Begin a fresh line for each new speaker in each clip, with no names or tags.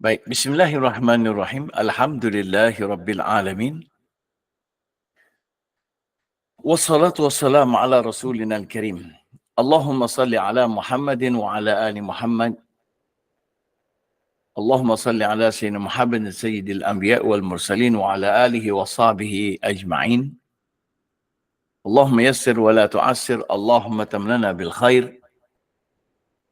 Baik, bismillahirrahmanirrahim. Alhamdulillahirabbil Wassalatu wassalamu ala rasulina al-karim. Allahumma salli ala Muhammadin wa ala ali Muhammad. Allahumma salli ala sayyidina Muhammadin sayyidil anbiya wal mursalin wa ala alihi wa sahbihi ajma'in. Allahumma yassir wa la tu'assir. Allahumma tamlana bil khair.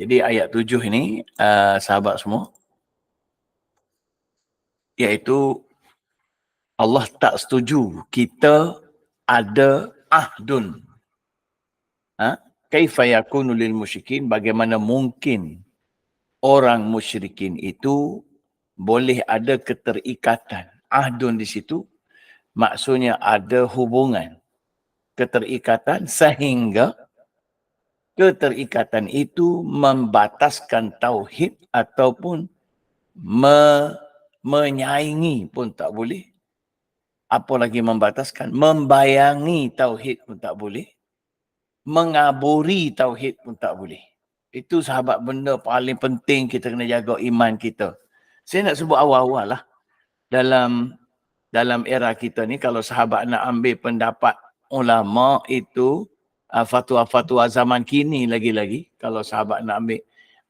jadi ayat tujuh ini uh, sahabat semua iaitu Allah tak setuju kita ada ahdun. Ha? Kaifa yakunu lil musyrikin bagaimana mungkin orang musyrikin itu boleh ada keterikatan. Ahdun di situ maksudnya ada hubungan keterikatan sehingga keterikatan itu membataskan tauhid ataupun me, menyaingi pun tak boleh. Apa lagi membataskan? Membayangi tauhid pun tak boleh. Mengaburi tauhid pun tak boleh. Itu sahabat benda paling penting kita kena jaga iman kita. Saya nak sebut awal-awal lah. Dalam dalam era kita ni kalau sahabat nak ambil pendapat ulama itu uh, fatwa-fatwa zaman kini lagi-lagi kalau sahabat nak ambil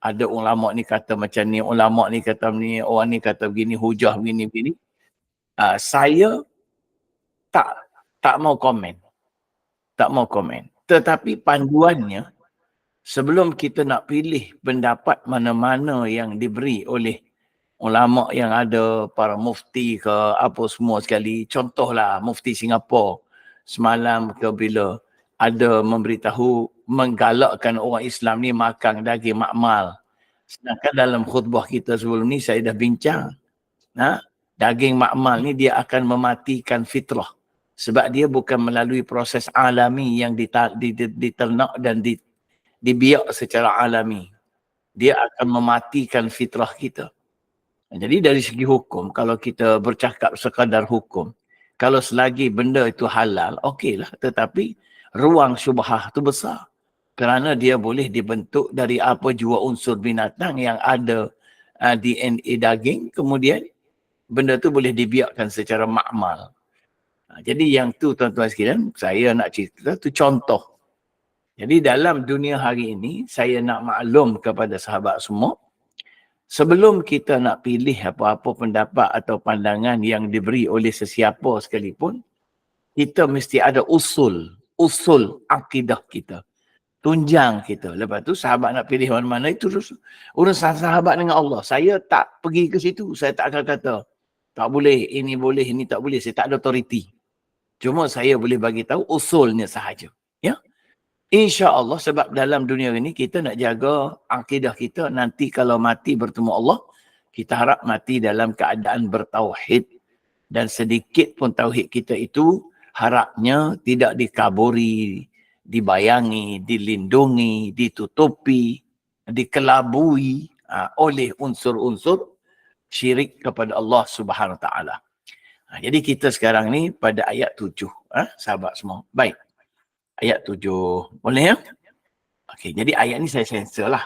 ada ulama ni kata macam ni ulama ni kata ni orang ni kata begini hujah begini begini. Uh, saya tak tak mau komen. Tak mau komen. Tetapi panduannya sebelum kita nak pilih pendapat mana-mana yang diberi oleh ulama yang ada para mufti ke apa semua sekali. Contohlah mufti Singapura semalam ke bila ada memberitahu menggalakkan orang Islam ni makan daging makmal. Sedangkan dalam khutbah kita sebelum ni saya dah bincang. Ha? Daging makmal ni dia akan mematikan fitrah. Sebab dia bukan melalui proses alami yang diternak dan dibiak secara alami. Dia akan mematikan fitrah kita. Jadi dari segi hukum, kalau kita bercakap sekadar hukum, kalau selagi benda itu halal, okeylah. Tetapi ruang syubhah tu besar. Kerana dia boleh dibentuk dari apa jua unsur binatang yang ada uh, DNA daging kemudian benda tu boleh dibiarkan secara makmal. Uh, jadi yang tu tuan-tuan sekalian saya nak cerita tu contoh. Jadi dalam dunia hari ini saya nak maklum kepada sahabat semua sebelum kita nak pilih apa-apa pendapat atau pandangan yang diberi oleh sesiapa sekalipun kita mesti ada usul usul akidah kita. Tunjang kita. Lepas tu sahabat nak pilih mana-mana itu urusan sahabat dengan Allah. Saya tak pergi ke situ. Saya tak akan kata tak boleh, ini boleh, ini tak boleh. Saya tak ada authority. Cuma saya boleh bagi tahu usulnya sahaja. Ya. Insya Allah sebab dalam dunia ini kita nak jaga akidah kita nanti kalau mati bertemu Allah kita harap mati dalam keadaan bertauhid dan sedikit pun tauhid kita itu harapnya tidak dikaburi, dibayangi, dilindungi, ditutupi, dikelabui uh, oleh unsur-unsur syirik kepada Allah Subhanahu Wa Taala. Ha, jadi kita sekarang ni pada ayat tujuh, ha, sahabat semua. Baik. Ayat tujuh. Boleh ya? Okey, jadi ayat ni saya sensor lah.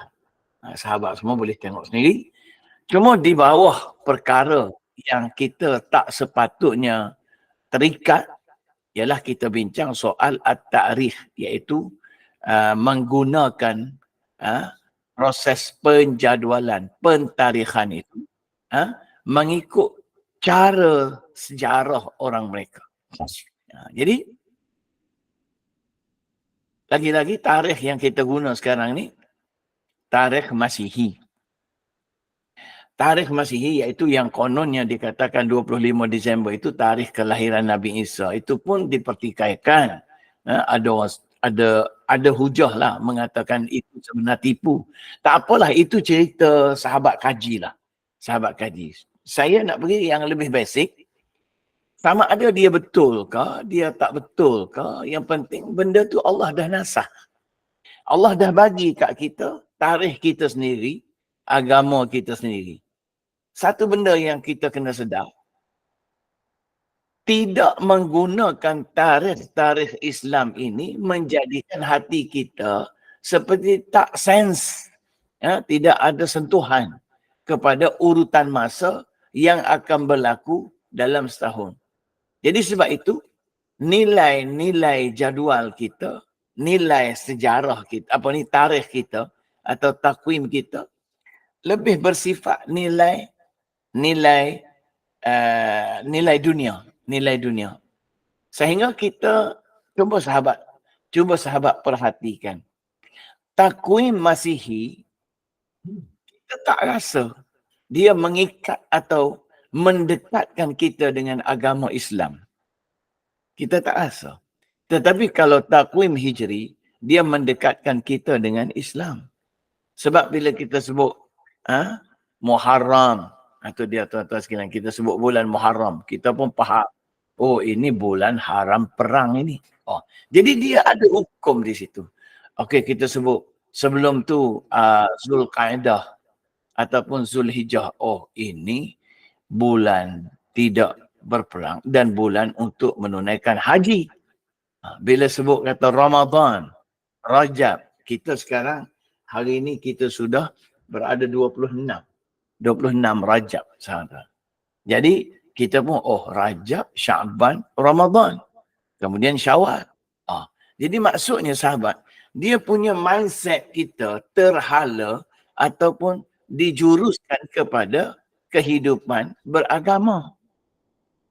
Ha, sahabat semua boleh tengok sendiri. Cuma di bawah perkara yang kita tak sepatutnya terikat ialah kita bincang soal at-ta'rikh iaitu uh, menggunakan uh, proses penjadualan, pentarikhan itu uh, mengikut cara sejarah orang mereka. Uh, jadi lagi-lagi tarikh yang kita guna sekarang ni tarikh Masihi tarikh Masihi iaitu yang kononnya dikatakan 25 Disember itu tarikh kelahiran Nabi Isa itu pun dipertikaikan ha, ada ada ada hujah lah mengatakan itu sebenarnya tipu tak apalah itu cerita sahabat kaji lah sahabat kaji saya nak pergi yang lebih basic. Sama ada dia betul ke, dia tak betul ke. Yang penting benda tu Allah dah nasah. Allah dah bagi kat kita tarikh kita sendiri, agama kita sendiri. Satu benda yang kita kena sedar, tidak menggunakan tarikh-tarikh Islam ini menjadikan hati kita seperti tak sens. Ya, tidak ada sentuhan kepada urutan masa yang akan berlaku dalam setahun. Jadi sebab itu nilai-nilai jadual kita, nilai sejarah kita, apa ni tarikh kita atau takwim kita lebih bersifat nilai nilai uh, nilai dunia, nilai dunia. Sehingga kita cuba sahabat, cuba sahabat perhatikan. Takwim Masihi kita tak rasa dia mengikat atau mendekatkan kita dengan agama Islam. Kita tak rasa. Tetapi kalau takwim hijri, dia mendekatkan kita dengan Islam. Sebab bila kita sebut ha, Muharram, atau dia tuan-tuan sekalian, kita sebut bulan Muharram, kita pun faham. Oh ini bulan haram perang ini. Oh, jadi dia ada hukum di situ. Okey kita sebut sebelum tu uh, Zulkaidah ataupun Zulhijjah. Oh ini bulan tidak berperang dan bulan untuk menunaikan haji. Ha, bila sebut kata Ramadan, Rajab, kita sekarang hari ini kita sudah berada 26. 26 Rajab. Sahabat. Jadi kita pun oh Rajab, Syaban, Ramadan. Kemudian Syawal. Ah, jadi maksudnya sahabat, dia punya mindset kita terhala ataupun dijuruskan kepada kehidupan beragama.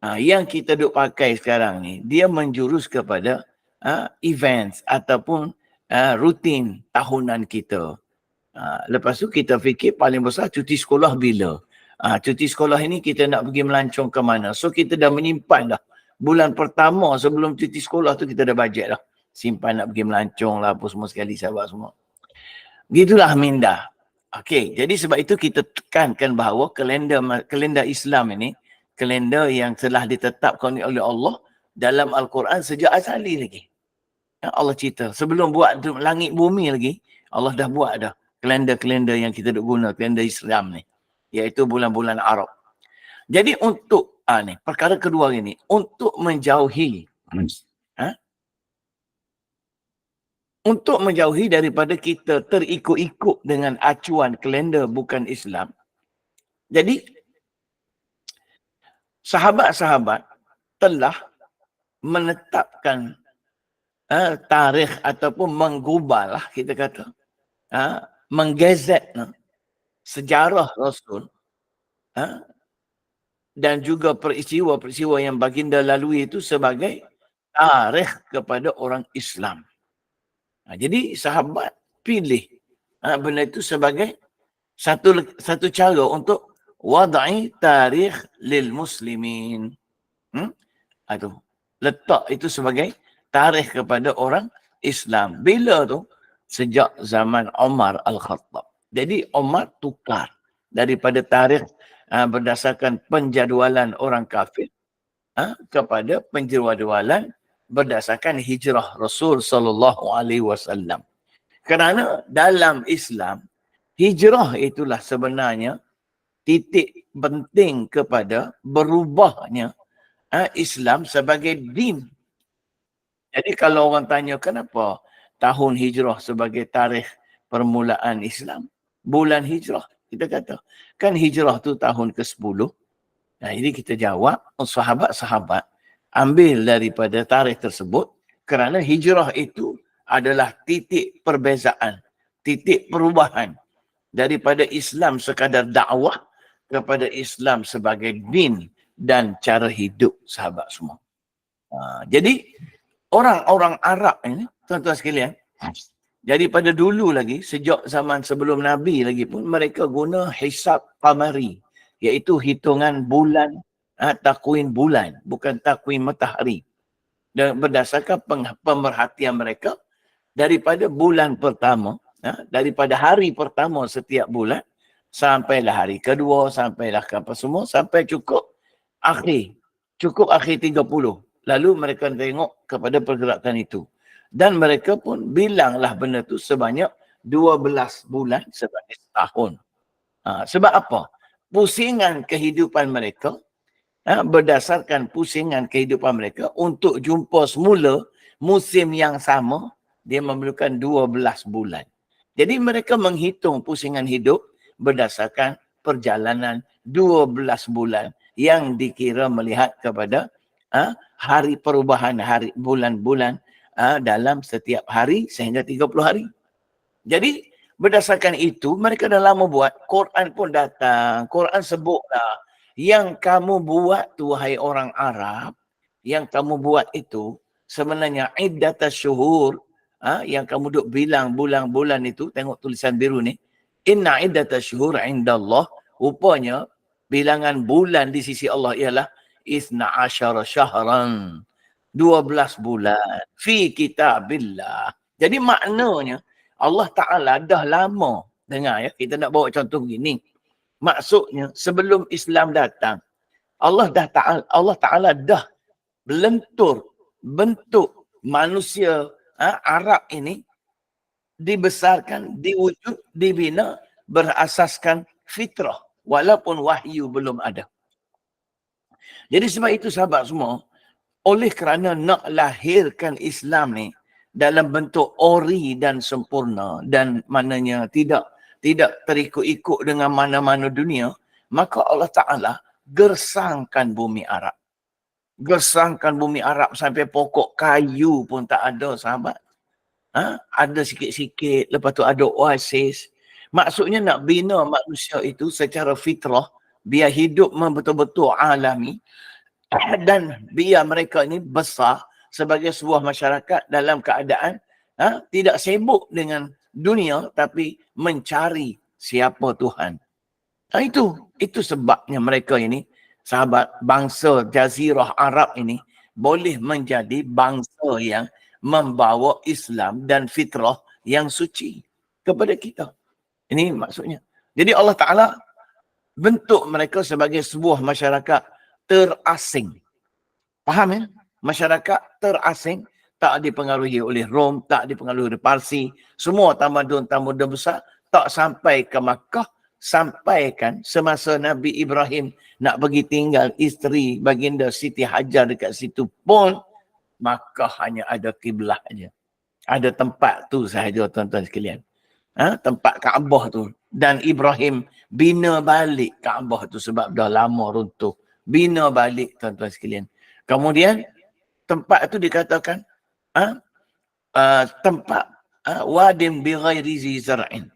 Ha, yang kita duk pakai sekarang ni, dia menjurus kepada ha, events ataupun ha, rutin tahunan kita. Ha, lepas tu kita fikir paling besar cuti sekolah bila. Ha, cuti sekolah ini kita nak pergi melancong ke mana. So kita dah menyimpan dah. Bulan pertama sebelum cuti sekolah tu kita dah bajet dah. Simpan nak pergi melancong lah apa semua sekali sahabat semua. Gitulah minda. Okey, jadi sebab itu kita tekankan bahawa kalender kalender Islam ini kalender yang telah ditetapkan oleh Allah dalam Al-Quran sejak asali lagi. Ya, Allah cerita sebelum buat langit bumi lagi Allah dah buat dah kalender-kalender yang kita duk guna kalender Islam ni iaitu bulan-bulan Arab. Jadi untuk ah ni perkara kedua ini untuk menjauhi ha? untuk menjauhi daripada kita terikut-ikut dengan acuan kalender bukan Islam. Jadi sahabat-sahabat telah menetapkan uh, tarikh ataupun menggubal lah kita kata uh, menggazet uh, sejarah Rasul uh, dan juga peristiwa-peristiwa yang baginda lalui itu sebagai tarikh kepada orang Islam. Ha, jadi sahabat pilih ha, benda itu sebagai satu satu cara untuk wadai tarikh lil muslimin. Hmm? Itu letak itu sebagai tarikh kepada orang Islam. Bila tu? Sejak zaman Umar Al-Khattab. Jadi Umar tukar daripada tarikh uh, berdasarkan penjadualan orang kafir uh, kepada penjadualan berdasarkan hijrah Rasul sallallahu alaihi wasallam. Kerana dalam Islam hijrah itulah sebenarnya titik penting kepada berubahnya uh, Islam sebagai din. Jadi kalau orang tanya kenapa tahun hijrah sebagai tarikh permulaan Islam, bulan hijrah, kita kata kan hijrah tu tahun ke-10. Nah, jadi kita jawab, oh, sahabat-sahabat ambil daripada tarikh tersebut kerana hijrah itu adalah titik perbezaan, titik perubahan daripada Islam sekadar dakwah kepada Islam sebagai din dan cara hidup sahabat semua. Ha, jadi orang-orang Arab ini, tuan-tuan sekalian, jadi pada dulu lagi, sejak zaman sebelum Nabi lagi pun, mereka guna hisab qamari, iaitu hitungan bulan ha, takwin bulan, bukan takwin matahari. Dan berdasarkan pemerhatian mereka daripada bulan pertama, ha, daripada hari pertama setiap bulan sampailah hari kedua, sampailah ke apa semua, sampai cukup akhir. Cukup akhir 30. Lalu mereka tengok kepada pergerakan itu. Dan mereka pun bilanglah benda tu sebanyak 12 bulan sebagai setahun. Ha, sebab apa? Pusingan kehidupan mereka ha, berdasarkan pusingan kehidupan mereka untuk jumpa semula musim yang sama dia memerlukan 12 bulan. Jadi mereka menghitung pusingan hidup berdasarkan perjalanan 12 bulan yang dikira melihat kepada ha, hari perubahan hari bulan-bulan ha, dalam setiap hari sehingga 30 hari. Jadi berdasarkan itu mereka dah lama buat. Quran pun datang. Quran sebutlah yang kamu buat tu wahai orang Arab yang kamu buat itu sebenarnya iddat syuhur. Ha, yang kamu duk bilang bulan-bulan itu tengok tulisan biru ni inna iddat syuhur indallah. Rupanya bilangan bulan di sisi Allah ialah isna asyara syahran 12 bulan fi kitabillah jadi maknanya Allah Ta'ala dah lama dengar ya, kita nak bawa contoh begini. Maksudnya sebelum Islam datang, Allah dah Ta'ala, Allah Ta'ala dah belentur bentuk manusia ha, Arab ini dibesarkan, diwujud, dibina berasaskan fitrah walaupun wahyu belum ada. Jadi sebab itu sahabat semua, oleh kerana nak lahirkan Islam ni, dalam bentuk ori dan sempurna dan maknanya tidak tidak terikut-ikut dengan mana-mana dunia maka Allah Taala gersangkan bumi Arab. Gersangkan bumi Arab sampai pokok kayu pun tak ada sahabat. Ha? ada sikit-sikit lepas tu ada oasis. Maksudnya nak bina manusia itu secara fitrah biar hidup betul-betul alami dan biar mereka ini besar sebagai sebuah masyarakat dalam keadaan ha, tidak sibuk dengan dunia tapi mencari siapa Tuhan. Ha, itu itu sebabnya mereka ini sahabat bangsa jazirah Arab ini boleh menjadi bangsa yang membawa Islam dan fitrah yang suci kepada kita. Ini maksudnya. Jadi Allah Ta'ala bentuk mereka sebagai sebuah masyarakat terasing. Faham ya? masyarakat terasing tak dipengaruhi oleh Rom, tak dipengaruhi oleh Parsi, semua tamadun-tamadun besar tak sampai ke Makkah, sampaikan semasa Nabi Ibrahim nak pergi tinggal isteri baginda Siti Hajar dekat situ pun Makkah hanya ada kiblah aja. Ada tempat tu sahaja tuan-tuan sekalian. Ha? tempat Kaabah tu dan Ibrahim bina balik Kaabah tu sebab dah lama runtuh. Bina balik tuan-tuan sekalian. Kemudian tempat itu dikatakan uh, uh, tempat uh, wadim bi ghairi zi zar'in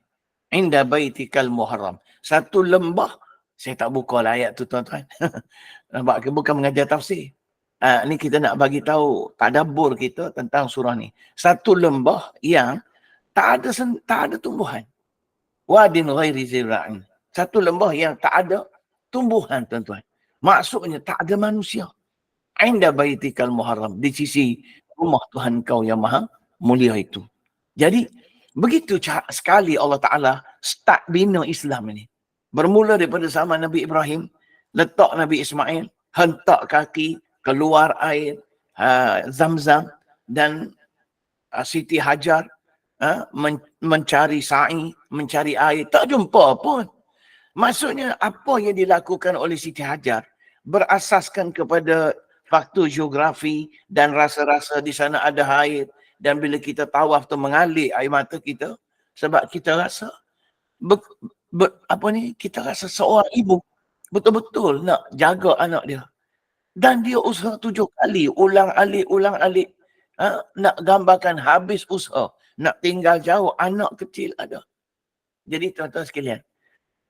inda baitikal muharram. Satu lembah saya tak buka lah ayat tu tuan-tuan. Nampak ke? Bukan mengajar tafsir. Uh, ni kita nak bagi tahu tadabbur kita tentang surah ni. Satu lembah yang tak ada tak ada tumbuhan. Wadin ghairi zar'in. Satu lembah yang tak ada tumbuhan tuan-tuan maksudnya tak ada manusia Ainda baitikal muharram. Di sisi rumah Tuhan kau yang maha mulia itu. Jadi, begitu sekali Allah Ta'ala start bina Islam ini. Bermula daripada zaman Nabi Ibrahim, letak Nabi Ismail, hentak kaki, keluar air, uh, zam-zam dan uh, Siti Hajar men- mencari sa'i, mencari air. Tak jumpa pun. Maksudnya apa yang dilakukan oleh Siti Hajar berasaskan kepada faktor geografi dan rasa-rasa di sana ada air dan bila kita tawaf tu mengalir air mata kita sebab kita rasa be, be, apa ni kita rasa seorang ibu betul-betul nak jaga anak dia. Dan dia usaha tujuh kali ulang alik ulang alik. Ha, nak gambarkan habis usaha nak tinggal jauh anak kecil ada. Jadi tuan-tuan sekalian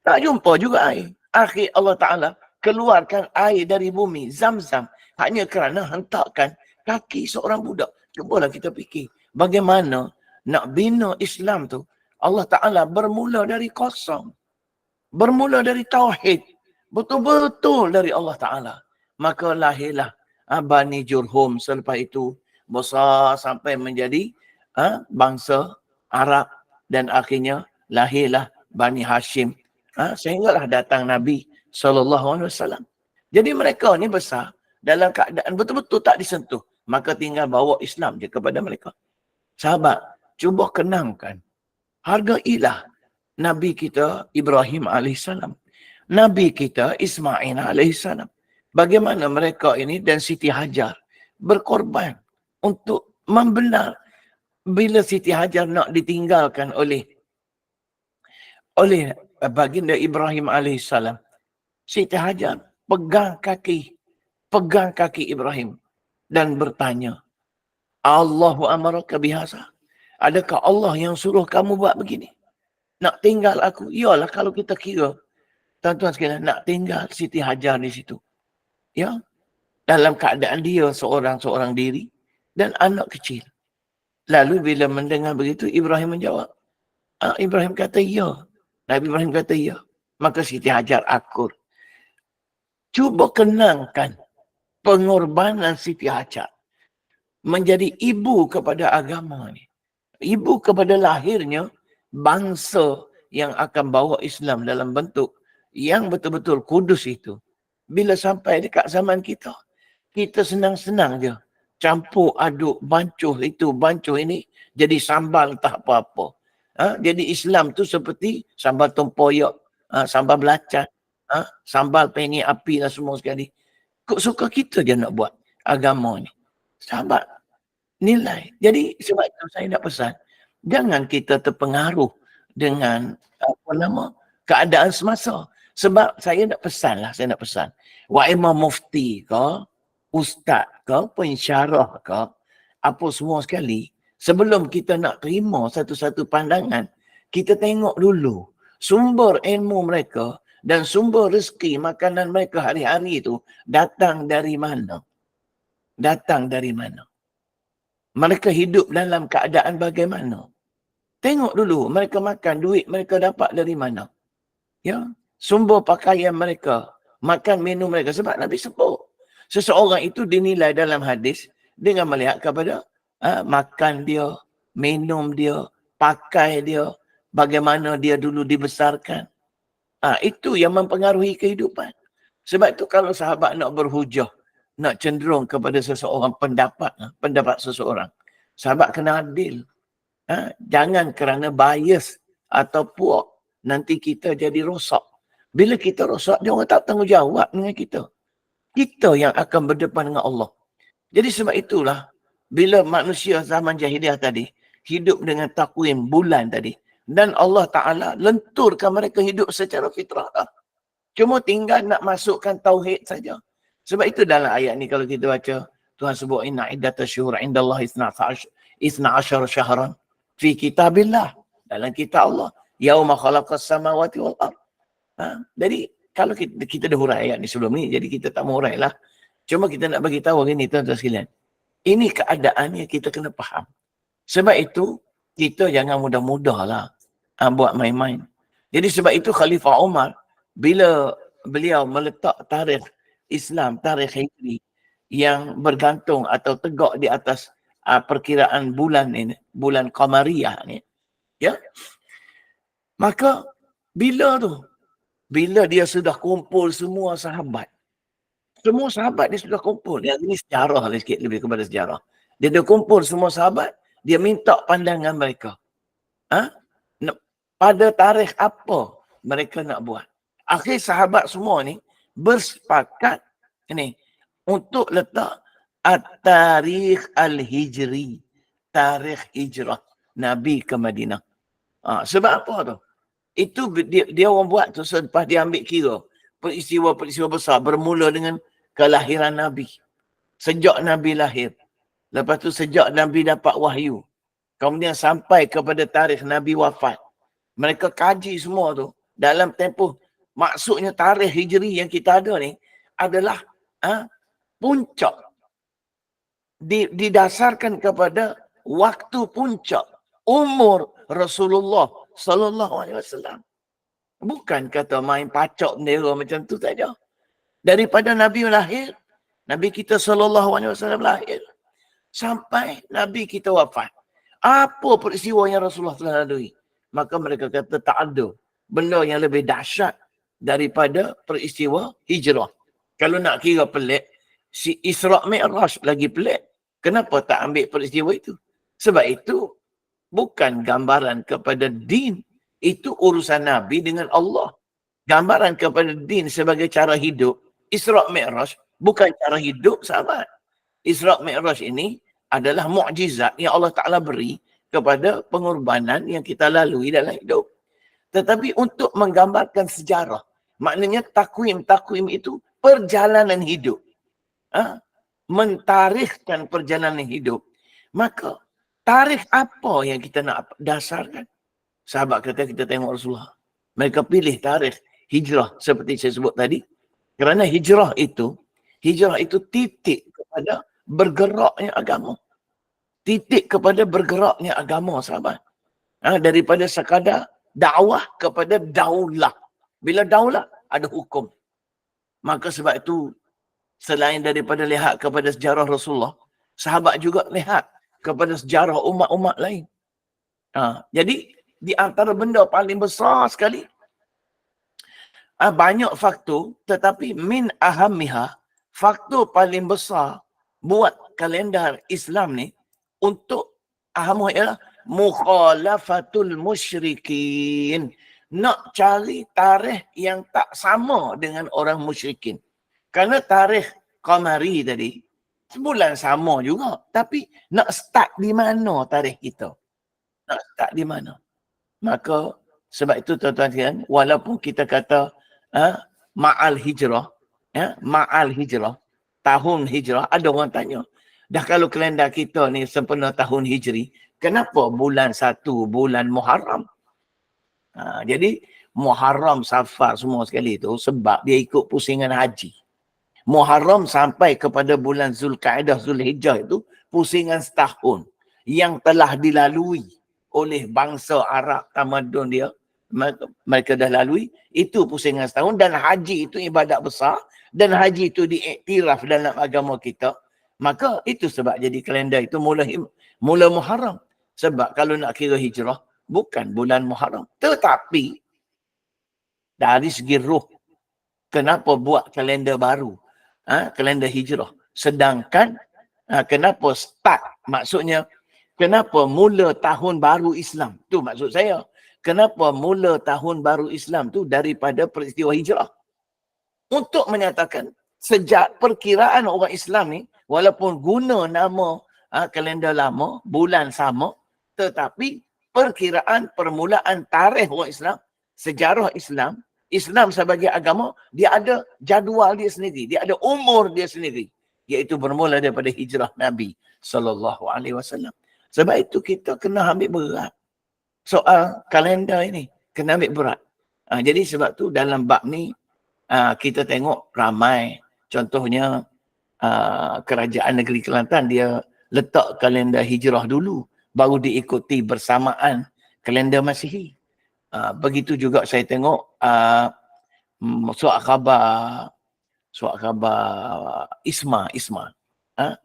tak jumpa juga air akhir Allah Ta'ala keluarkan air dari bumi zam-zam hanya kerana hentakkan kaki seorang budak. Cubalah kita fikir bagaimana nak bina Islam tu Allah Ta'ala bermula dari kosong. Bermula dari tauhid. Betul-betul dari Allah Ta'ala. Maka lahirlah ha, Bani Jurhum selepas itu besar sampai menjadi ha, bangsa Arab dan akhirnya lahirlah Bani Hashim Ha, sehinggalah datang Nabi wasallam. Jadi mereka ni besar dalam keadaan betul-betul tak disentuh. Maka tinggal bawa Islam je kepada mereka. Sahabat, cuba kenangkan. Harga ilah Nabi kita Ibrahim alaihissalam. Nabi kita Ismail alaihissalam. Bagaimana mereka ini dan Siti Hajar berkorban untuk membenar bila Siti Hajar nak ditinggalkan oleh oleh baginda Ibrahim alaihissalam. Siti Hajar pegang kaki pegang kaki Ibrahim dan bertanya, Allahu amaraka bihasa. Adakah Allah yang suruh kamu buat begini? Nak tinggal aku? Iyalah kalau kita kira. Tuan-tuan sekalian, nak tinggal Siti Hajar di situ. Ya. Dalam keadaan dia seorang-seorang diri dan anak kecil. Lalu bila mendengar begitu, Ibrahim menjawab. Ah, Ibrahim kata, ya. Nabi Ibrahim kata, ya. Maka Siti Hajar akur. Cuba kenangkan pengorbanan Siti Hajar menjadi ibu kepada agama ni. Ibu kepada lahirnya bangsa yang akan bawa Islam dalam bentuk yang betul-betul kudus itu. Bila sampai dekat zaman kita, kita senang-senang je campur aduk bancuh itu, bancuh ini jadi sambal tak apa-apa. Ha? Jadi Islam tu seperti sambal tempoyak, ha? sambal belacan, ha? sambal pengi api dan semua sekali. Kok suka kita je nak buat agama ni. Sahabat, nilai. Jadi sebab itu saya nak pesan, jangan kita terpengaruh dengan apa nama keadaan semasa. Sebab saya nak pesan lah, saya nak pesan. Wa imam mufti ke, ustaz ke, pensyarah ke, apa semua sekali, sebelum kita nak terima satu-satu pandangan, kita tengok dulu sumber ilmu mereka dan sumber rezeki makanan mereka hari-hari itu datang dari mana? Datang dari mana? Mereka hidup dalam keadaan bagaimana? Tengok dulu mereka makan duit mereka dapat dari mana? Ya, sumber pakaian mereka, makan minum mereka sebab Nabi sebut. Seseorang itu dinilai dalam hadis dengan melihat kepada ha, makan dia, minum dia, pakai dia, bagaimana dia dulu dibesarkan. Ha, itu yang mempengaruhi kehidupan. Sebab itu kalau sahabat nak berhujah, nak cenderung kepada seseorang pendapat, ha, pendapat seseorang, sahabat kena adil. Ha, jangan kerana bias atau puak, nanti kita jadi rosak. Bila kita rosak, dia orang tak tanggungjawab dengan kita. Kita yang akan berdepan dengan Allah. Jadi sebab itulah, bila manusia zaman jahiliah tadi, hidup dengan takwim bulan tadi, dan Allah Ta'ala lenturkan mereka hidup secara fitrah. Cuma tinggal nak masukkan tauhid saja. Sebab itu dalam ayat ni kalau kita baca, Tuhan sebut inna iddata syuhur inda Allah isna ashar syahran fi kitabillah. Dalam kitab Allah. Yawma khalaqas samawati wal ard. Ha? Jadi kalau kita, kita dah hurai ayat ni sebelum ni, jadi kita tak mau lah. Cuma kita nak bagi tahu gini tuan-tuan sekalian. Ini keadaan yang kita kena faham. Sebab itu, kita jangan mudah-mudah lah uh, buat main-main. Jadi sebab itu Khalifah Umar bila beliau meletak tarikh Islam, tarikh Hijri yang bergantung atau tegak di atas uh, perkiraan bulan ini, bulan Qamariyah ni. Ya. Maka bila tu bila dia sudah kumpul semua sahabat semua sahabat dia sudah kumpul. Yang ini sejarah lah sikit lebih kepada sejarah. Dia dah kumpul semua sahabat, dia minta pandangan mereka. Ha? pada tarikh apa mereka nak buat. Akhir sahabat semua ni bersepakat ini untuk letak at-tarikh al-hijri. Tarikh hijrah Nabi ke Madinah. Ha, sebab apa tu? Itu dia, dia orang buat tu selepas dia ambil kira peristiwa-peristiwa besar bermula dengan kelahiran Nabi. Sejak Nabi lahir. Lepas tu sejak Nabi dapat wahyu. Kemudian sampai kepada tarikh Nabi wafat mereka kaji semua tu dalam tempoh maksudnya tarikh hijri yang kita ada ni adalah ha, puncak didasarkan kepada waktu puncak umur Rasulullah sallallahu alaihi wasallam bukan kata main pacak bendera macam tu saja daripada nabi lahir nabi kita sallallahu alaihi wasallam lahir sampai nabi kita wafat apa peristiwa yang Rasulullah telah lalui maka mereka kata tak ada benda yang lebih dahsyat daripada peristiwa hijrah. Kalau nak kira pelik, si Isra' Mi'raj lagi pelik. Kenapa tak ambil peristiwa itu? Sebab itu bukan gambaran kepada din. Itu urusan Nabi dengan Allah. Gambaran kepada din sebagai cara hidup. Isra' Mi'raj bukan cara hidup sahabat. Isra' Mi'raj ini adalah mukjizat yang Allah Ta'ala beri kepada pengorbanan yang kita lalui dalam hidup. Tetapi untuk menggambarkan sejarah, maknanya takwim-takwim itu perjalanan hidup. Ha? Mentarikhkan perjalanan hidup. Maka tarikh apa yang kita nak dasarkan? Sahabat kata kita tengok Rasulullah. Mereka pilih tarikh hijrah seperti saya sebut tadi. Kerana hijrah itu, hijrah itu titik kepada bergeraknya agama. Titik kepada bergeraknya agama sahabat. Ha, daripada sekadar dakwah kepada daulah. Bila daulah, ada hukum. Maka sebab itu, selain daripada lihat kepada sejarah Rasulullah, sahabat juga lihat kepada sejarah umat-umat lain. Ha, jadi, di antara benda paling besar sekali, ha, banyak faktor, tetapi min ahamiha, faktor paling besar buat kalendar Islam ni, untuk ahamu ialah mukhalafatul musyrikin. Nak cari tarikh yang tak sama dengan orang musyrikin. Kerana tarikh Qamari tadi, sebulan sama juga. Tapi nak start di mana tarikh kita? Nak start di mana? Maka sebab itu tuan-tuan sekalian, walaupun kita kata ha, ma'al hijrah, ya, ma'al hijrah, tahun hijrah, ada orang tanya, dah kalau kalender kita ni sempena tahun hijri, Kenapa bulan satu bulan Muharram? Ha, jadi Muharram, Safar semua sekali itu sebab dia ikut pusingan haji. Muharram sampai kepada bulan Zulkaidah, Zulhijjah itu pusingan setahun yang telah dilalui oleh bangsa Arab tamadun dia mereka dah lalui itu pusingan setahun dan haji itu ibadat besar dan haji itu diiktiraf dalam agama kita maka itu sebab jadi kalender itu mula mula Muharram sebab kalau nak kira hijrah, bukan bulan Muharram. Tetapi, dari segi roh, kenapa buat kalender baru? Ha? Kalender hijrah. Sedangkan, ha, kenapa start? Maksudnya, kenapa mula tahun baru Islam? Tu maksud saya. Kenapa mula tahun baru Islam tu daripada peristiwa hijrah? Untuk menyatakan, sejak perkiraan orang Islam ni, walaupun guna nama ha, kalender lama, bulan sama, tetapi perkiraan permulaan tarikh orang Islam, sejarah Islam, Islam sebagai agama, dia ada jadual dia sendiri, dia ada umur dia sendiri, iaitu bermula daripada hijrah Nabi sallallahu alaihi wasallam. Sebab itu kita kena ambil berat soal kalender ini, kena ambil berat. Ha, jadi sebab tu dalam bab ni ha, kita tengok ramai contohnya ha, kerajaan negeri Kelantan dia letak kalender hijrah dulu baru diikuti bersamaan kalender Masihi. Uh, begitu juga saya tengok uh, surat khabar khabar Isma Isma. Uh,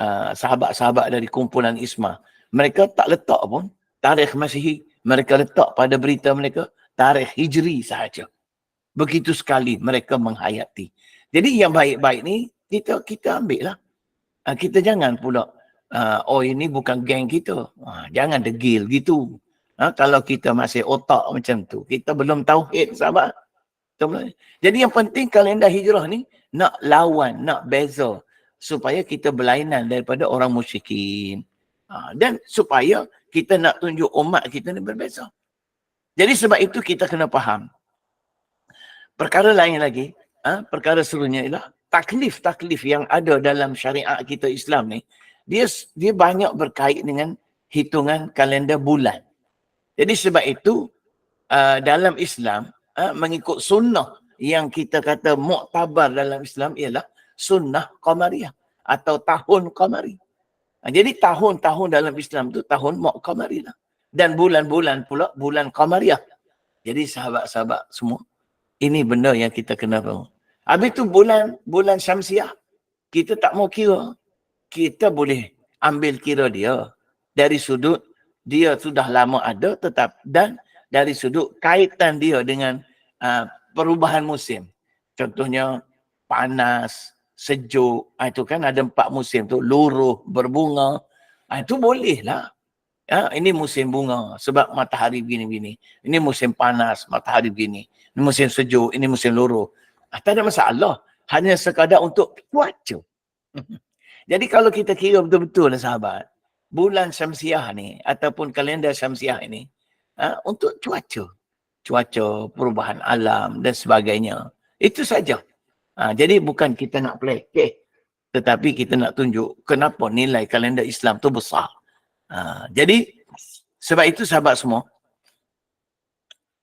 uh, sahabat-sahabat dari kumpulan Isma. Mereka tak letak pun tarikh Masihi. Mereka letak pada berita mereka tarikh Hijri sahaja. Begitu sekali mereka menghayati. Jadi yang baik-baik ni kita kita ambil lah. Uh, kita jangan pula uh, oh ini bukan geng kita. Uh, jangan degil gitu. Uh, kalau kita masih otak macam tu, kita belum tauhid sahabat. Jadi yang penting kalender hijrah ni nak lawan, nak beza supaya kita berlainan daripada orang musyrikin. Uh, dan supaya kita nak tunjuk umat kita ni berbeza. Jadi sebab itu kita kena faham. Perkara lain lagi, uh, perkara serunya ialah taklif-taklif yang ada dalam syariat kita Islam ni dia dia banyak berkait dengan hitungan kalender bulan. Jadi sebab itu uh, dalam Islam uh, mengikut sunnah yang kita kata muktabar dalam Islam ialah sunnah qamariyah atau tahun qamari. Uh, jadi tahun-tahun dalam Islam tu tahun muqamari lah. Dan bulan-bulan pula bulan qamariyah. Jadi sahabat-sahabat semua ini benda yang kita kena tahu. Habis tu bulan bulan syamsiah kita tak mau kira kita boleh ambil kira dia dari sudut dia sudah lama ada tetap dan dari sudut kaitan dia dengan uh, perubahan musim. Contohnya panas, sejuk, itu kan ada empat musim tu, luruh, berbunga. Itu boleh lah. Ya, ini musim bunga sebab matahari begini-begini. Ini musim panas, matahari begini. Ini musim sejuk, ini musim luruh. Ah, tak ada masalah. Hanya sekadar untuk cuaca. Jadi kalau kita kira betul-betul lah sahabat, bulan Syamsiah ni ataupun kalender Syamsiah ini ha, untuk cuaca. Cuaca, perubahan alam dan sebagainya. Itu saja. Ha, jadi bukan kita nak play. Okay. Tetapi kita nak tunjuk kenapa nilai kalender Islam tu besar. Ha, jadi sebab itu sahabat semua,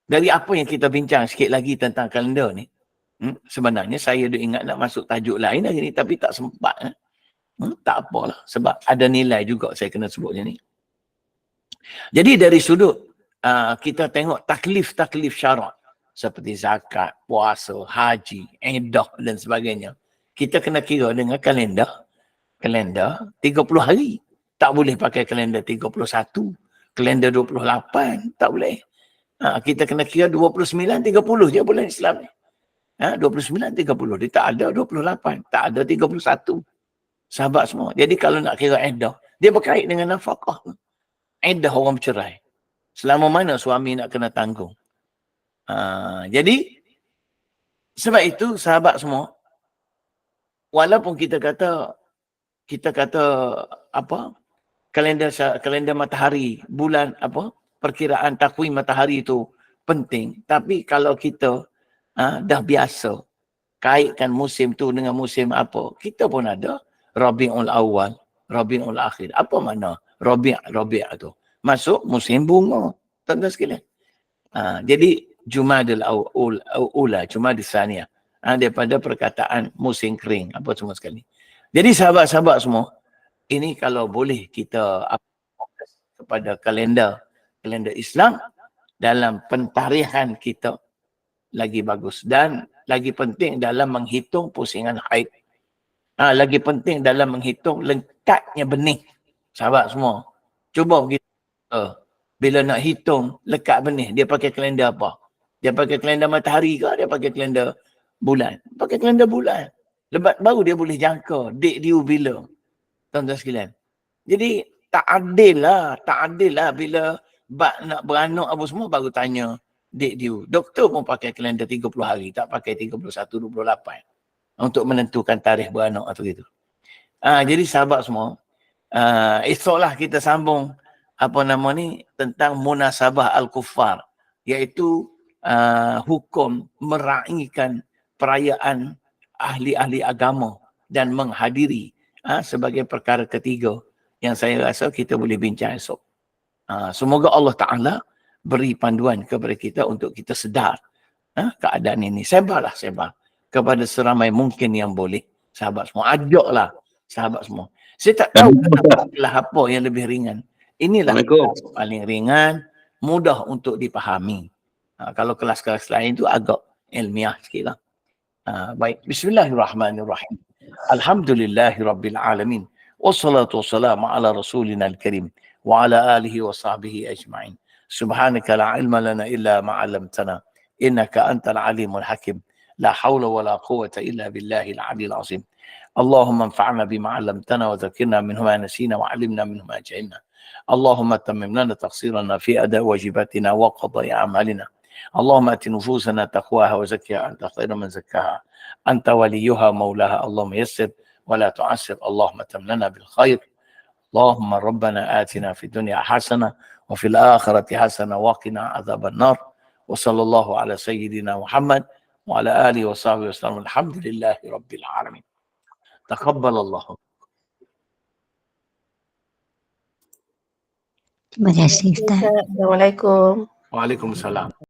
dari apa yang kita bincang sikit lagi tentang kalender ni, hmm, sebenarnya saya ada ingat nak masuk tajuk lain lagi ni tapi tak sempat. Eh. Hmm, tak apalah sebab ada nilai juga saya kena sebut ni. Jadi dari sudut uh, kita tengok taklif-taklif syarat seperti zakat, puasa, haji, edah dan sebagainya. Kita kena kira dengan kalender. Kalender 30 hari. Tak boleh pakai kalender 31. Kalender 28. Tak boleh. Ha, kita kena kira 29, 30 je bulan Islam ni. Ha, 29, 30. Dia tak ada 28. Tak ada 31 sahabat semua. Jadi kalau nak kira edah, dia berkait dengan nafkah. Edah orang bercerai. Selama mana suami nak kena tanggung. Ha, jadi, sebab itu sahabat semua, walaupun kita kata, kita kata apa, kalender kalender matahari, bulan apa, perkiraan takwim matahari itu penting. Tapi kalau kita ha, dah biasa kaitkan musim tu dengan musim apa, kita pun ada Rabiul Awal, Rabiul Akhir. Apa makna Rabi' Rabi' tu? Masuk musim bunga. Tuan-tuan sekalian. Ha, jadi Jumadil Ula, Jumadil Saniyah. Ha, daripada perkataan musim kering. Apa semua sekali. Jadi sahabat-sahabat semua, ini kalau boleh kita kepada kalender kalender Islam dalam pentarihan kita lagi bagus dan lagi penting dalam menghitung pusingan haid Ha, lagi penting dalam menghitung lengkapnya benih. Sahabat semua. Cuba begitu. Uh, bila nak hitung lekat benih, dia pakai kalender apa? Dia pakai kalender matahari ke? Dia pakai kalender bulan? Pakai kalender bulan. Lebat baru dia boleh jangka date dia bila. Tuan-tuan sekalian. Jadi tak adil lah. Tak adil lah bila bak nak beranak apa semua baru tanya date dia. Doktor pun pakai kalender 30 hari. Tak pakai 31, 28 untuk menentukan tarikh beranak atau gitu. Ah, jadi sahabat semua, uh, esoklah kita sambung apa nama ni tentang munasabah al-kuffar iaitu uh, hukum meraihkan perayaan ahli-ahli agama dan menghadiri uh, sebagai perkara ketiga yang saya rasa kita boleh bincang esok. Uh, semoga Allah Ta'ala beri panduan kepada kita untuk kita sedar uh, keadaan ini. Sebarlah, sebar kepada seramai mungkin yang boleh. Sahabat semua, ajaklah sahabat semua. Saya tak tahu lah apa yang lebih ringan. Inilah paling ringan, mudah untuk dipahami. Ha, kalau kelas-kelas lain itu agak ilmiah sikit lah. Ha, baik, bismillahirrahmanirrahim. Alhamdulillahirrabbilalamin. Wassalatu wassalamu ala rasulina al-karim. Wa ala alihi wa sahbihi ajma'in. Subhanaka la ilma lana illa ma'alamtana. Innaka antal alimul hakim. لا حول ولا قوة إلا بالله العلي العظيم اللهم انفعنا بما علمتنا وذكرنا منه ما نسينا وعلمنا منه ما جهلنا اللهم تمم لنا تقصيرنا في أداء واجباتنا وقضاء أعمالنا اللهم أت نفوسنا تقواها وزكها أنت خير من زكاها. أنت وليها مولاها. اللهم يسر ولا تعسر. اللهم تم لنا بالخير. اللهم ربنا آتنا في الدنيا حسنة وفي الآخرة حسنة وقنا عذاب النار. وصلى الله على سيدنا محمد وعلى آله وصحبه وسلم. الحمد لله رب العالمين. تقبل الله.
Terima kasih Ustaz.
Assalamualaikum.
وعليكم السلام.